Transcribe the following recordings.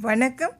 வணக்கம்.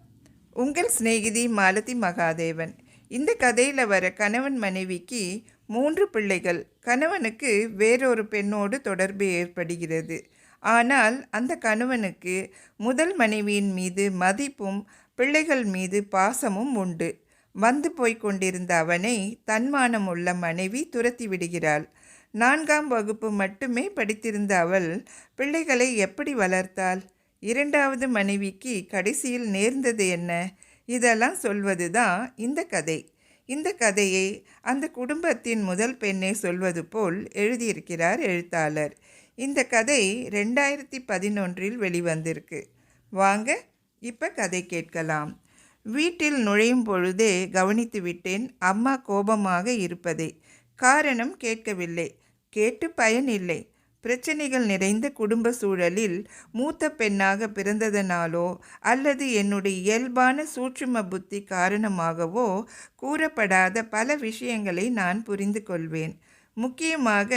உங்கள் சிநேகிதி மாலதி மகாதேவன். இந்த கதையில் வர கணவன் மனைவிக்கு மூன்று பிள்ளைகள். கணவனுக்கு வேறொரு பெண்ணோடு தொடர்பு ஏற்படுகிறது. ஆனால் அந்த கணவனுக்கு முதல் மனைவியின் மீது மதிப்பும் பிள்ளைகள் மீது பாசமும் உண்டு. வந்து போய்க் கொண்டிருந்த அவனை தன்மானம் உள்ள மனைவி துரத்தி விடுகிறாள். நான்காம் வகுப்பு மட்டுமே படித்திருந்த அவள் பிள்ளைகளை எப்படி வளர்த்தாள்? இரண்டாவது மனைவிக்கு கடைசியில் நேர்ந்தது என்ன? இதெல்லாம் சொல்வது தான் இந்த கதை. இந்த கதையை அந்த குடும்பத்தின் முதல் பெண்ணை சொல்வது போல் எழுதியிருக்கிறார் எழுத்தாளர். இந்த கதை ரெண்டாயிரத்தி பதினொன்றில் வெளிவந்திருக்கு. வாங்க இப்போ கதை கேட்கலாம். வீட்டில் நுழையும் பொழுதே கவனித்து விட்டேன் அம்மா கோபமாக இருப்பதை. காரணம் கேட்கவில்லை. கேட்டு பயனில்லை. பிரச்சனைகள் நிறைந்த குடும்ப சூழலில் மூத்த பெண்ணாக பிறந்ததனாலோ அல்லது என்னுடைய இயல்பான சூட்சும புத்தி காரணமாகவோ கூறப்படாத பல விஷயங்களை நான் புரிந்து கொள்வேன். முக்கியமாக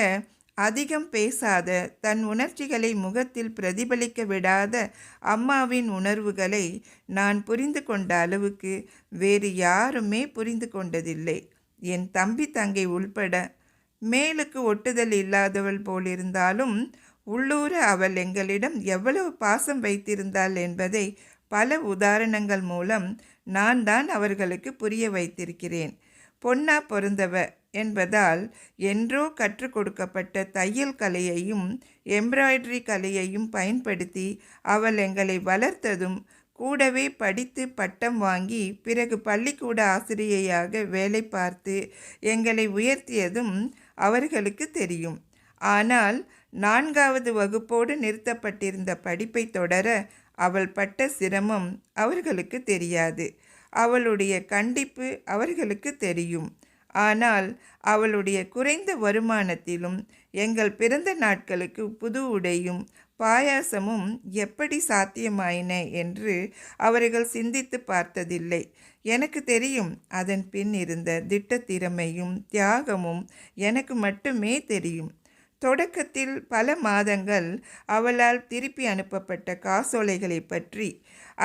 அதிகம் பேசாத தன் உணர்ச்சிகளை முகத்தில் பிரதிபலிக்க விடாத அம்மாவின் உணர்வுகளை நான் புரிந்து கொண்ட அளவுக்கு வேறு யாருமே புரிந்து கொண்டதில்லை. என் தம்பி தங்கை உள்பட மேலுக்கு ஒட்டுதல் இல்லாதவள் போலிருந்தாலும் உள்ளூர அவள் எங்களிடம் எவ்வளவு பாசம் வைத்திருந்தாள் என்பதை பல உதாரணங்கள் மூலம் நான் தான் அவர்களுக்கு புரிய வைத்திருக்கிறேன். பொன்னா பொருந்தவ என்பதால் என்றோ கற்றுக் கொடுக்கப்பட்ட தையல் கலையையும் எம்ப்ராய்டரி கலையையும் பயன்படுத்தி அவள் எங்களை வளர்த்ததும் கூடவே படித்து பட்டம் வாங்கி பிறகு பள்ளிக்கூட ஆசிரியையாக வேலை பார்த்து எங்களை உயர்த்தியதும் அவர்களுக்கு தெரியும். ஆனால் நான்காவது வகுப்போடு நிறுத்தப்பட்டிருந்த படிப்பை தொடர அவள் பட்ட சிரமம் அவர்களுக்கு தெரியாது. அவளுடைய கண்டிப்பு அவர்களுக்கு தெரியும். ஆனால் அவளுடைய குறைந்த வருமானத்திலும் எங்கள் பிறந்த நாட்களுக்கு புது உடையும் பாயாசமும் எப்படி சாத்தியமாயின என்று அவர்கள் சிந்தித்து பார்த்ததில்லை. எனக்கு தெரியும் அதன் பின் இருந்த திட்டத்திறமையும் தியாகமும் எனக்கு மட்டுமே தெரியும். தொடக்கத்தில் பல மாதங்கள் அவளால் திருப்பி அனுப்பப்பட்ட காசோலைகளை பற்றி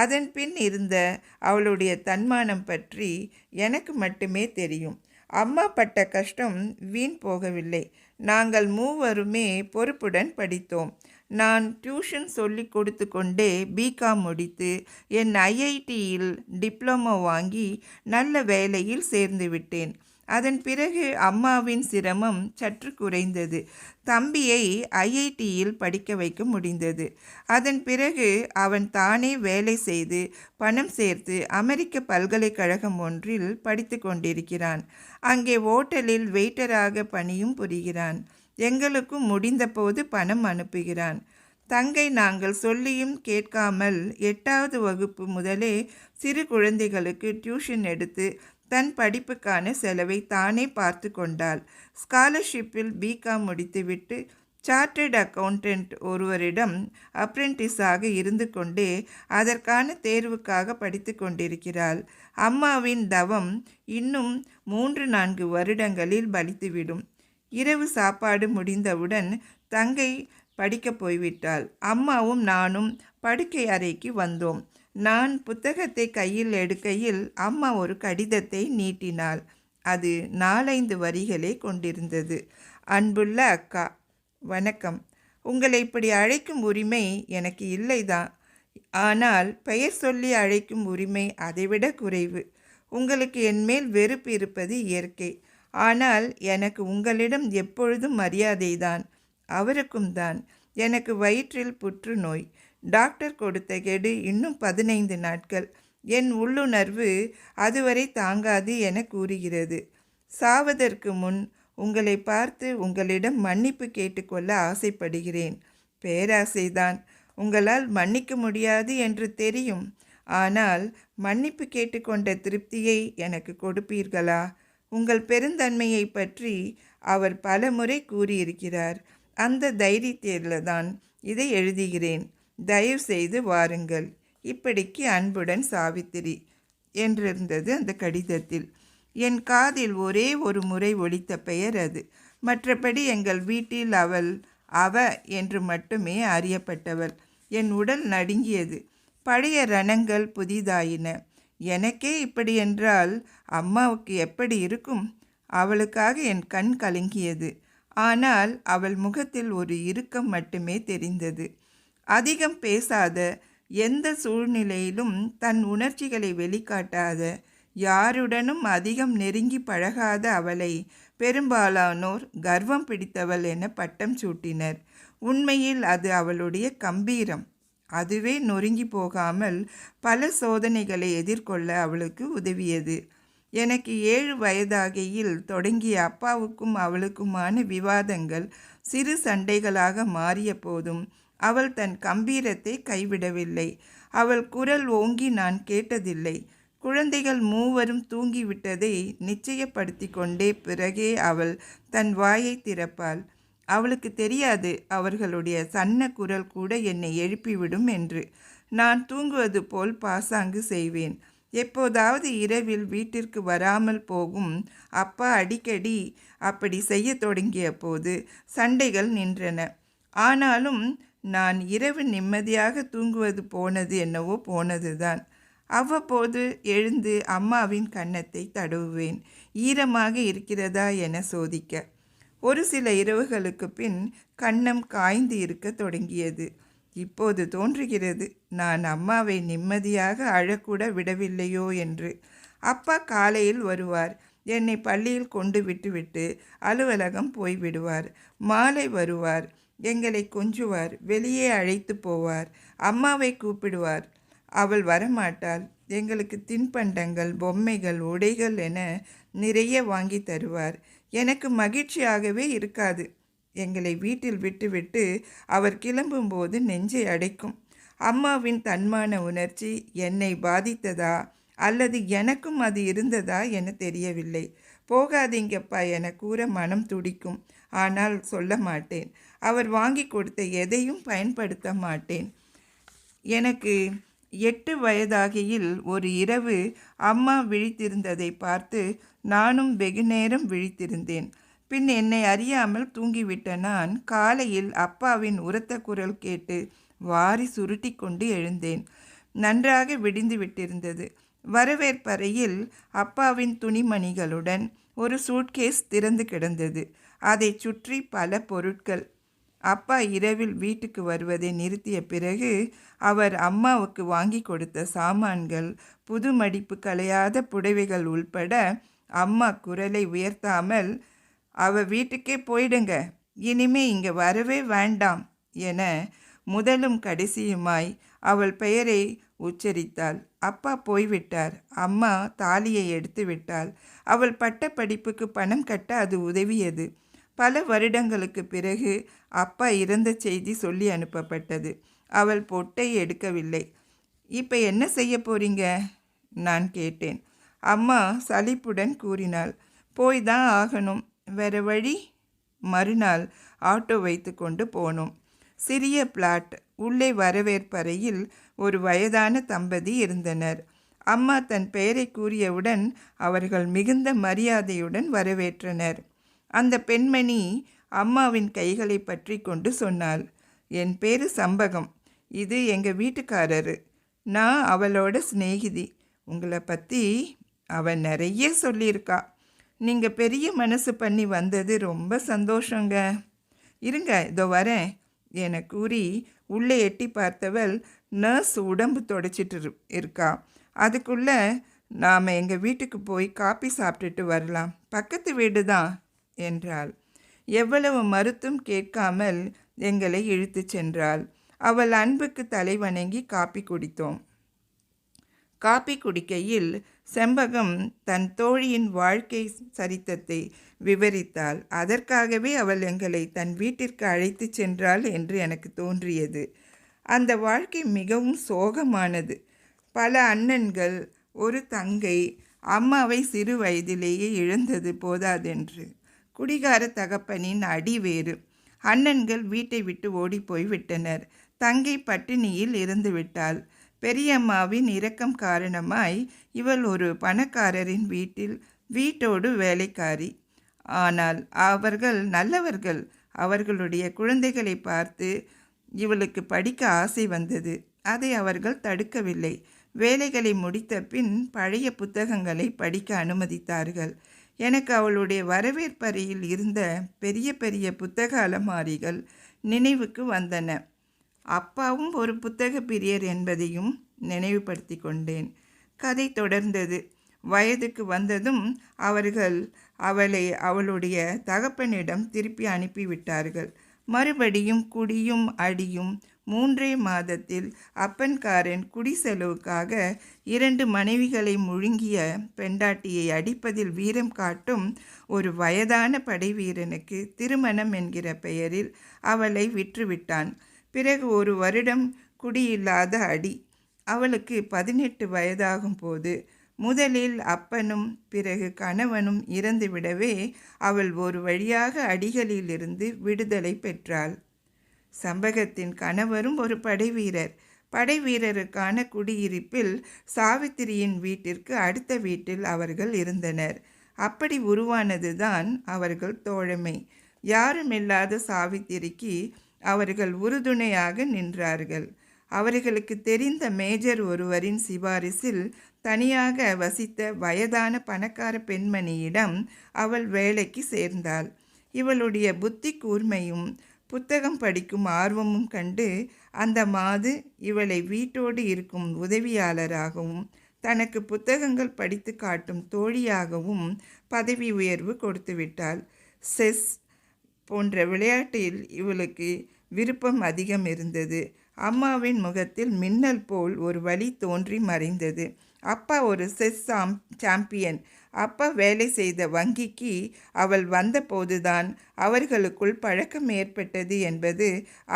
அதன் பின் இருந்த அவளுடைய தன்மானம் பற்றி எனக்கு மட்டுமே தெரியும். அம்மா பட்ட கஷ்டம் வீண் போகவில்லை. நாங்கள் மூவருமே பொறுப்புடன் படித்தோம். நான் டியூஷன் சொல்லி கொடுத்து கொண்டே பிகாம் முடித்து என் ஐஐடியில் டிப்ளமோ வாங்கி நல்ல வேலையில் சேர்ந்து விட்டேன். அதன் பிறகு அம்மாவின் சிரமம் சற்று குறைந்தது. தம்பியை ஐஐடியில் படிக்க வைக்க முடிந்தது. அதன் பிறகு அவன் தானே வேலை செய்து பணம் சேர்த்து அமெரிக்க பல்கலைக்கழகம் ஒன்றில் படித்து கொண்டிருக்கிறான். அங்கே ஓட்டலில் வெயிட்டராக பணியும் புரிகிறான். எங்களுக்கும் முடிந்தபோது பணம் அனுப்புகிறான். தங்கை நாங்கள் சொல்லியும் கேட்காமல் எட்டாவது வகுப்பு முதலே சிறு குழந்தைகளுக்கு டியூஷன் எடுத்து தன் படிப்புக்கான செலவை தானே பார்த்து கொண்டாள். ஸ்காலர்ஷிப்பில் பிகாம் முடித்துவிட்டு சார்ட்டர்ட் அக்கவுண்டன்ட் ஒருவரிடம் அப்ரெண்டிஸாக இருந்து கொண்டே அதற்கான தேர்வுக்காக படித்து கொண்டிருக்கிறாள். அம்மாவின் தவம் இன்னும் மூன்று நான்கு வருடங்களில் பலித்துவிடும் இரவு சாப்பாடு முடிந்தவுடன் தங்கை படிக்கப் போய்விட்டாள். அம்மாவும் நானும் படுக்கை அறைக்கு வந்தோம். நான் புத்தகத்தை கையில் எடுக்கையில் அம்மா ஒரு கடிதத்தை நீட்டினாள். அது நாலைந்து வரிகளே கொண்டிருந்தது. அன்புள்ள அக்கா வணக்கம். உங்களை இப்படி அழைக்கும் உரிமை எனக்கு இல்லைதான் ஆனால் பெயர் சொல்லி அழைக்கும் உரிமை அதைவிட குறைவு. உங்களுக்கு என்மேல் வெறுப்பு இருப்பது இயற்கை. ஆனால் எனக்கு உங்களிடம் எப்பொழுதும் மரியாதைதான் அவருக்கும் தான். எனக்கு வயிற்றில் புற்றுநோய். டாக்டர் கொடுத்த கெடு இன்னும் பதினைந்து நாட்கள். என் உள்ளுணர்வு அதுவரை தாங்காது என கூறுகிறது. சாவதற்கு முன் உங்களை பார்த்து உங்களிடம் மன்னிப்பு கேட்டுக்கொள்ள ஆசைப்படுகிறேன். பேராசைதான். உங்களால் மன்னிக்க முடியாது என்று தெரியும். ஆனால் மன்னிப்பு கேட்டுக்கொண்ட திருப்தியை எனக்கு கொடுப்பீர்களா? உங்கள் பெருந்தன்மையை பற்றி அவர் பலமுறை கூறியிருக்கிறார். அந்த தைரியத்தில் தான் இதை எழுதுகிறேன். தயவு செய்து வாருங்கள். இப்படிக்கு அன்புடன் சாவித்திரி என்றிருந்தது அந்த கடிதத்தில். என் காதில் ஒரே ஒரு முறை ஒழித்த பெயர் அது. மற்றபடி எங்கள் வீட்டில் அவள் அவ என்று மட்டுமே அறியப்பட்டவள். என் உடல் நடுங்கியது. பழைய ரணங்கள் புதிதாயின. எனக்கே இப்படி என்றால் அம்மாவுக்கு எப்படி இருக்கும்? அவளுக்காக என் கண் கலங்கியது. ஆனால் அவள் முகத்தில் ஒரு இறுக்கம் மட்டுமே தெரிந்தது. அதிகம் பேசாத எந்த சூழ்நிலையிலும் தன் உணர்ச்சிகளை வெளிக்காட்டாத யாருடனும் அதிகம் நெருங்கி பழகாத அவளை பெரும்பாலானோர் கர்வம் பிடித்தவள் என பட்டம் சூட்டினர். உண்மையில் அது அவளுடைய கம்பீரம். அதுவே நொறுங்கி போகாமல் பல சோதனைகளை எதிர்கொள்ள அவளுக்கு உதவியது. எனக்கு ஏழு வயதாகையில் தொடங்கிய அப்பாவுக்கும் அவளுக்குமான விவாதங்கள் சிறு சண்டைகளாக மாறிய போதும் அவள் தன் கம்பீரத்தை கைவிடவில்லை. அவள் குரல் ஓங்கி நான் கேட்டதில்லை. குழந்தைகள் மூவரும் தூங்கிவிட்டதை நிச்சயப்படுத்தி கொண்டே பிறகே அவள் தன் வாயை திறப்பாள். அவளுக்கு தெரியாது அவர்களுடைய சன்ன குரல் கூட என்னை எழுப்பிவிடும் என்று. நான் தூங்குவது போல் பாசாங்கு செய்வேன். எப்போதாவது இரவில் வீட்டிற்கு வராமல் போகும் அப்பா அடிக்கடி அப்படி செய்ய தொடங்கிய போது சண்டைகள் நின்றன. ஆனாலும் நான் இரவு நிம்மதியாக தூங்குவது போனது என்னவோ போனதுதான். அவ்வப்போது எழுந்து அம்மாவின் கன்னத்தை தடவுவேன். ஈரமாக இருக்கிறதா என சோதிக்க. ஒரு சில இரவுகளுக்கு பின் கன்னம் காய்ந்து இருக்க தொடங்கியது. இப்போது தோன்றுகிறது. நான் அம்மாவை நிம்மதியாக அழக்கூட விடவில்லையோ என்று. அப்பா காலையில் வருவார். என்னை பள்ளியில் கொண்டு விட்டுவிட்டு அலுவலகம் போய்விடுவார் மாலை வருவார். எங்களை கொஞ்சுவார். வெளியே அழைத்து போவார். அம்மாவை கூப்பிடுவார். அவள் வரமாட்டாள். எங்களுக்கு தின்பண்டங்கள் பொம்மைகள் உடைகள் என நிறைய வாங்கி தருவார். எனக்கு மகிழ்ச்சியாகவே இருக்காது. எங்களை வீட்டில் விட்டுவிட்டு அவர் கிளம்பும்போது நெஞ்சை அடைக்கும். அம்மாவின் தன்மான உணர்ச்சி என்னை பாதித்ததா அல்லது எனக்கும் அது இருந்ததா என தெரியவில்லை. போகாதீங்கப்பா என கூற மனம் துடிக்கும். ஆனால் சொல்ல மாட்டேன். அவர் வாங்கி கொடுத்த எதையும் பயன்படுத்த மாட்டேன். எனக்கு எட்டு வயதாகியில் ஒரு இரவு அம்மா விழித்திருந்ததை பார்த்து நானும் வெகு நேரம் விழித்திருந்தேன். பின் என்னை அறியாமல் தூங்கிவிட்ட நான் காலையில் அப்பாவின் உரத்த குரல் கேட்டு வாரி சுருட்டி கொண்டு எழுந்தேன். நன்றாக விடிந்து விட்டிருந்தது. வரவேற்பறையில் அப்பாவின் துணிமணிகளுடன் ஒரு சூட்கேஸ் திறந்து கிடந்தது. அதை சுற்றி பல பொருட்கள். அப்பா இரவில் வீட்டுக்கு வருவதை நிறுத்திய பிறகு அவர் அம்மாவுக்கு வாங்கி கொடுத்த சாமான்கள் புது மடிப்பு கலையாத புடவைகள் உள்பட அம்மா குரலை உயர்த்தாமல் அவ வீட்டுக்கே போயிடுங்க. இனிமே இங்கே வரவே வேண்டாம் என முதலும் கடைசியுமாய் அவள் பெயரை உச்சரித்தாள். அப்பா போய்விட்டார். அம்மா தாலியை எடுத்து விட்டாள் அவள் பட்ட படிப்புக்கு பணம் கட்ட அது உதவியது. பல வருடங்களுக்கு பிறகு அப்பா இறந்த செய்தி சொல்லி அனுப்பப்பட்டது. அவள் பொட்டை எடுக்கவில்லை. இப்போ என்ன செய்ய போறீங்க? நான் கேட்டேன். அம்மா சலிப்புடன் கூறினாள். போய் தான் ஆகணும். வேற வழி? மறுநாள் ஆட்டோ வைத்து கொண்டு போனோம் சிறிய பிளாட் உள்ளே வரவேற்பறையில் ஒரு வயதான தம்பதி இருந்தனர். அம்மா தன் பெயரை கூறியவுடன் அவர்கள் மிகுந்த மரியாதையுடன் வரவேற்றனர். அந்த பெண்மணி அம்மாவின் கைகளை பற்றி கொண்டு சொன்னாள் என் பேரு சம்பகம். இது எங்கள் வீட்டுக்காரரு. நான் அவளோட சிநேகிதி. உங்களை பற்றி அவன் நிறைய சொல்லியிருக்கா. நீங்கள் பெரிய மனசு பண்ணி வந்தது ரொம்ப சந்தோஷங்க. இருங்க இதோ வரேன். என கூறி உள்ளே எட்டி பார்த்தவள் நர்ஸ் உடம்பு தொடச்சிட்டு இரு- இருக்கா. அதுக்குள்ளே நாம் எங்கள் வீட்டுக்கு போய் காப்பி சாப்பிட்டுட்டு வரலாம். பக்கத்து வீடு தான் என்றாள். எவ்வளவு மறுத்தும் கேட்காமல் எங்களை இழுத்துச் சென்றாள். அவள் அன்புக்கு தலை வணங்கி காப்பி குடித்தோம். காப்பி குடிக்கையில் செம்பகம் தன் தோழியின் வாழ்க்கை சரித்தத்தை விவரித்தாள். அதற்காகவே அவள் எங்களை தன் வீட்டிற்கு அழைத்துச் சென்றாள் என்று எனக்கு தோன்றியது. அந்த வாழ்க்கை மிகவும் சோகமானது. பல அண்ணன்கள் ஒரு தங்கை அம்மாவை சிறு வயதிலேயே இழந்தது போதாதென்று. குடிகார தகப்பனின் அடி வேறு. அண்ணன்கள் வீட்டை விட்டு ஓடிப்போய் விட்டனர் தங்கை பட்டினியில் இருந்து விட்டாள் பெரியம்மாவின் இரக்கம் காரணமாய் இவள் ஒரு பணக்காரரின் வீட்டில் வீட்டோடு வேலைக்காரி. ஆனால் அவர்கள் நல்லவர்கள். அவர்களுடைய குழந்தைகளை பார்த்து இவளுக்கு படிக்க ஆசை வந்தது. அதை அவர்கள் தடுக்கவில்லை. வேலைகளை முடித்த பின் பழைய புத்தகங்களை படிக்க அனுமதித்தார்கள். எனக்கு அவளுடைய வரவேற்பறையில் இருந்த பெரிய பெரிய புத்தக அலமாரிகள் நினைவுக்கு வந்தன. அப்பாவும் ஒரு புத்தக பிரியர் என்பதையும் நினைவுபடுத்தி கொண்டேன். கதை தொடர்ந்தது. வயதுக்கு வந்ததும் அவர்கள் அவளை அவளுடைய தகப்பனிடம் திருப்பி அனுப்பிவிட்டார்கள். மறுபடியும் குடியும் அடியும் மூன்றே மாதத்தில் அப்பன்காரன் குடி செலவுக்காக இரண்டு மனைவிகளை முழுங்கிய பெண்டாட்டியை அடிப்பதில் வீரம் காட்டும் ஒரு வயதான படைவீரனுக்கு திருமணம் என்கிற பெயரில் அவளை விற்றுவிட்டான். பிறகு ஒரு வருடம் குடியில்லாத அடி. அவளுக்கு பதினெட்டு வயதாகும் போது முதலில் அப்பனும் பிறகு கணவனும் இறந்துவிடவே அவள் ஒரு வழியாக அடிகளிலிருந்து விடுதலை பெற்றாள். சம்பகத்தின் கணவரும் ஒரு படைவீரர். படைவீரருக்கான குடியிருப்பில் சாவித்திரியின் வீட்டிற்கு அடுத்த வீட்டில் அவர்கள் இருந்தனர். அப்படி உருவானதுதான் அவர்கள் தோழமை. யாருமில்லாத சாவித்திரிக்கு அவர்கள் உறுதுணையாக நின்றார்கள். அவர்களுக்கு தெரிந்த மேஜர் ஒருவரின் சிபாரிசில் தனியாக வசித்த வயதான பணக்கார பெண்மணியிடம் அவள் வேலைக்கு சேர்ந்தாள். இவளுடைய புத்தி கூர்மையும் புத்தகம் படிக்கும் ஆர்வமும் கண்டு அந்த மாது இவளை வீட்டோடு இருக்கும் உதவியாளராகவும் தனக்கு புத்தகங்கள் படித்து காட்டும் தோழியாகவும் பதவி உயர்வு கொடுத்துவிட்டாள். செஸ் போன்ற விளையாட்டில் இவளுக்கு விருப்பம் அதிகம் இருந்தது. அம்மாவின் முகத்தில் மின்னல் போல் ஒரு வழி தோன்றி மறைந்தது. அப்பா ஒரு செஸ் சாம் சாம்பியன். அப்பா வேலை செய்த வங்கிக்கு அவள் வந்தபோதுதான் அவர்களுக்குள் பழக்கம் ஏற்பட்டது என்பது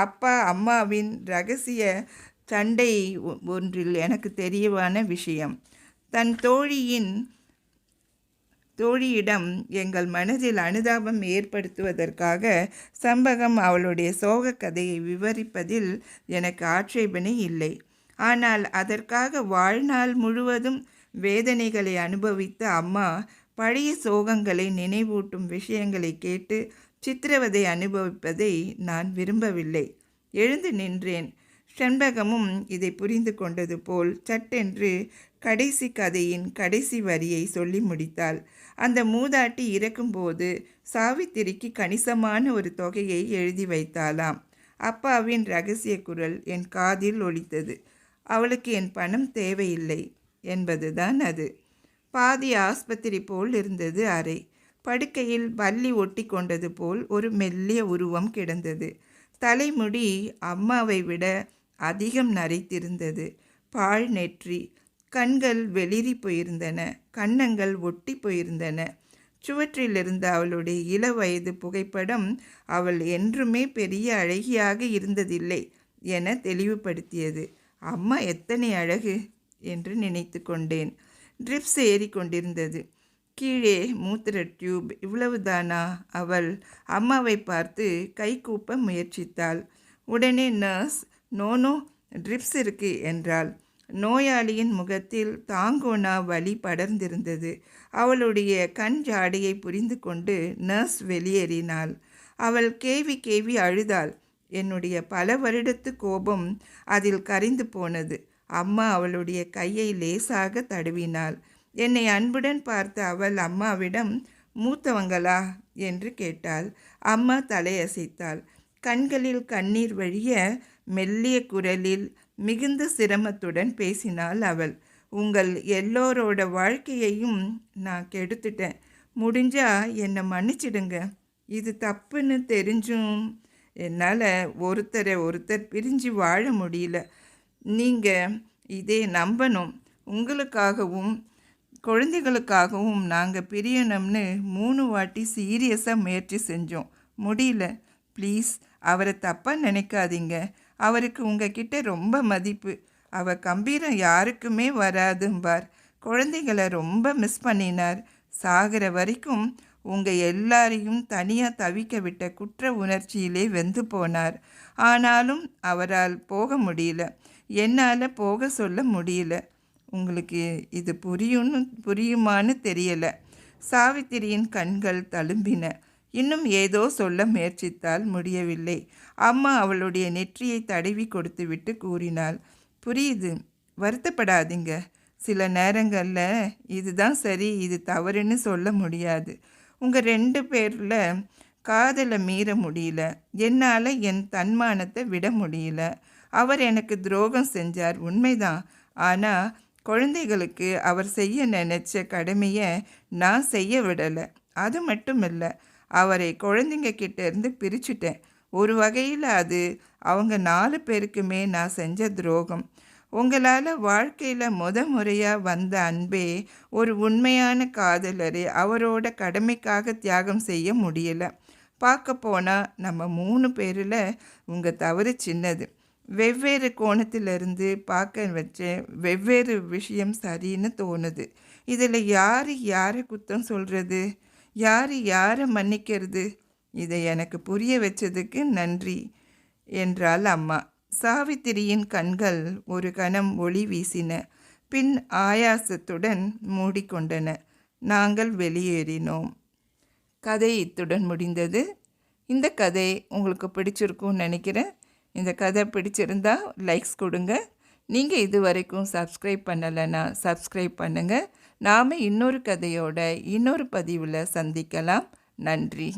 அப்பா அம்மாவின் ரகசிய சண்டை ஒ- ஒன்றில் எனக்கு தெரியவான விஷயம். தன் தோழியின் தோழியிடம் எங்கள் மனதில் அனுதாபம் ஏற்படுத்துவதற்காக சம்பகம் அவளுடைய சோகக் கதையை விவரிப்பதில் எனக்கு ஆட்சேபனை இல்லை. ஆனால் அதற்காக வாழ்நாள் முழுவதும் வேதனைகளை அனுபவித்த அம்மா பழைய சோகங்களை நினைவூட்டும் விஷயங்களை கேட்டு சித்திரவதை அனுபவிப்பதை நான் விரும்பவில்லை. எழுந்து நின்றேன். செண்பகமும் இதை புரிந்து கொண்டது போல் சட்டென்று கடைசி கதையின் கடைசி வரியை சொல்லி முடித்தாள். அந்த மூதாட்டி இறக்கும்போது சாவித்திரிக்கு கணிசமான ஒரு தொகையை எழுதி வைத்தாளாம். அப்பாவின் ரகசிய குரல் என் காதில் ஒலித்தது. அவளுக்கு என் பணம் தேவையில்லை என்பதுதான் அது. பாதி ஆஸ்பத்திரி போல் இருந்தது அறை. படுக்கையில் வள்ளி ஒட்டி கொண்டது போல் ஒரு மெல்லிய உருவம் கிடந்தது. தலைமுடி அம்மாவை விட அதிகம் நரைத்திருந்தது. பால் நெற்றி கண்கள் வெளிரி போயிருந்தன கன்னங்கள் ஒட்டி போயிருந்தன. சுவற்றிலிருந்த அவளுடைய இள வயது புகைப்படம் அவள் என்றுமே பெரிய அழகியாக இருந்ததில்லை என தெளிவுபடுத்தியது. அம்மா எத்தனை அழகு! என்று நினைத்து கொண்டேன். ட்ரிப்ஸ் ஏறிக்கொண்டிருந்தது கீழே மூத்திர டியூப் இவ்வளவுதானா? அவள் அம்மாவை பார்த்து கை கூப்ப முயற்சித்தாள். உடனே நர்ஸ் நோனோ ட்ரிப்ஸ் இருக்கு என்றாள். நோயாளியின் முகத்தில் தாங்கோனா வலி படர்ந்திருந்தது. அவளுடைய கண் ஜாடையை புரிந்து கொண்டு நர்ஸ் வெளியேறினாள். அவள் கேவி கேவி அழுதாள். என்னுடைய பல வருடத்து கோபம் அதில் கரைந்து போனது. அம்மா அவளுடைய கையை லேசாக தடவினாள். என்னை அன்புடன் பார்த்த அவள் அம்மாவிடம் மூத்தவங்களா? என்று கேட்டாள். அம்மா தலையசைத்தாள். கண்களில் கண்ணீர் வழிய மெல்லிய குரலில் மிகுந்த சிரமத்துடன் பேசினாள் அவள். உங்கள் எல்லோரோட வாழ்க்கையையும் நான் கெடுத்துட்டேன். முடிஞ்சா என்னை மன்னிச்சிடுங்க. இது தப்புன்னு தெரிஞ்சும் என்னால் ஒருத்தரை ஒருத்தர் பிரிஞ்சு வாழ முடியல. நீங்கள் இதை நம்பணும். உங்களுக்காகவும் குழந்தைகளுக்காகவும் நாங்கள் பிரியணும்னு மூணு வாட்டி சீரியஸாக முயற்சி செஞ்சோம். முடியல. ப்ளீஸ் அவரை தப்பாக நினைக்காதீங்க. அவருக்கு உங்ககிட்ட ரொம்ப மதிப்பு. அவ கம்பீரம் யாருக்குமே வராதும்பார். குழந்தைகளை ரொம்ப மிஸ் பண்ணினார். சாகிற வரைக்கும் உங்கள் எல்லாரையும் தனியாக தவிக்க விட்ட குற்ற உணர்ச்சியிலே வெந்து போனார். ஆனாலும் அவரால் போக முடியல. என்னால் போக சொல்ல முடியல. உங்களுக்கு இது புரியும்னு புரியுமான்னு தெரியலை. சாவித்திரியின் கண்கள் தழும்பின. இன்னும் ஏதோ சொல்ல முயற்சித்தால் முடியவில்லை. அம்மா அவளுடைய நெற்றியை தடவி கொடுத்துவிட்டு கூறினாள் புரியுது வருத்தப்படாதீங்க. சில நேரங்களில் இதுதான் சரி இது தவறுன்னு சொல்ல முடியாது. உங்கள் ரெண்டு பேரில் காதலை மீற முடியல. என்னால் என் தன்மானத்தை விட முடியல. அவர் எனக்கு துரோகம் செஞ்சார் உண்மைதான். ஆனால் குழந்தைகளுக்கு அவர் செய்ய நினச்ச கடமையை நான் செய்ய விடலை. அது மட்டும் இல்லை அவரை குழந்தைங்க கிட்ட இருந்து பிரிச்சுட்டேன். ஒரு வகையில் அது அவங்க நாலு பேருக்குமே நான் செஞ்ச துரோகம். உங்களால் வாழ்க்கையில் முத முறையாக வந்த அன்பே ஒரு உண்மையான காதலரை அவரோட கடமைக்காக தியாகம் செய்ய முடியலை. பார்க்க போனால் நம்ம மூணு பேரில் உங்கள் தவறு சின்னது. வெவ்வேறு கோணத்திலிருந்து பார்க்க வச்ச வெவ்வேறு விஷயம் சரின்னு தோணுது. இதில் யார் யாரை குத்தம் சொல்கிறது யார் யாரை மன்னிக்கிறது? இதை எனக்கு புரிய வச்சதுக்கு நன்றி என்றாள் அம்மா. சாவித்திரியின் கண்கள் ஒரு கணம் ஒளி வீசின பின் ஆயாசத்துடன் மூடிக்கொண்டன. நாங்கள் வெளியேறினோம். கதை இத்துடன் முடிந்தது. இந்த கதை உங்களுக்கு பிடிச்சிருக்கும்னு நினைக்கிறேன். இந்த கதை பிடிச்சிருந்தா லைக்ஸ் கொடுங்க. நீங்கள் இது வரைக்கும் சப்ஸ்கிரைப் பண்ணலைன்னா சப்ஸ்கிரைப் பண்ணுங்கள் நாம் இன்னொரு கதையோட இன்னொரு பதிவில் சந்திக்கலாம். நன்றி.